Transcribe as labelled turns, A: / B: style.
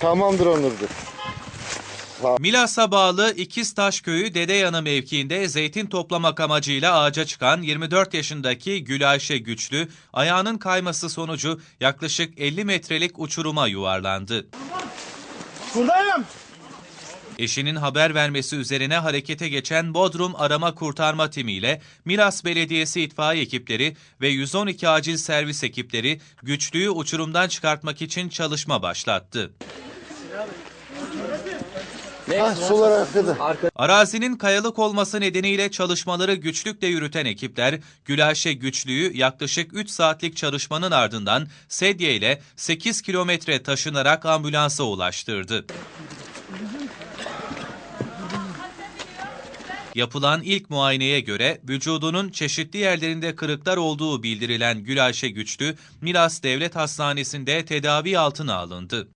A: Tamamdır Onurcuğum.
B: Milas'a bağlı İkiztaş Köyü Dedeyanı mevkiinde zeytin toplamak amacıyla ağaca çıkan 24 yaşındaki Gülayşe Güçlü, ayağının kayması sonucu yaklaşık 50 metrelik uçuruma yuvarlandı.
C: Buradayım.
B: Eşinin haber vermesi üzerine harekete geçen Bodrum Arama Kurtarma Timi ile Milas Belediyesi itfaiye ekipleri ve 112 acil servis ekipleri güçlüyü uçurumdan çıkartmak için çalışma başlattı.
A: Ah, sular akıdı.
B: Arazinin kayalık olması nedeniyle çalışmaları güçlükle yürüten ekipler, Gülaşe Güçlü'yü yaklaşık 3 saatlik çalışmanın ardından sedye ile 8 kilometre taşınarak ambulansa ulaştırdı. Yapılan ilk muayeneye göre vücudunun çeşitli yerlerinde kırıklar olduğu bildirilen Gülayşe Güçlü, Milas Devlet Hastanesi'nde tedavi altına alındı.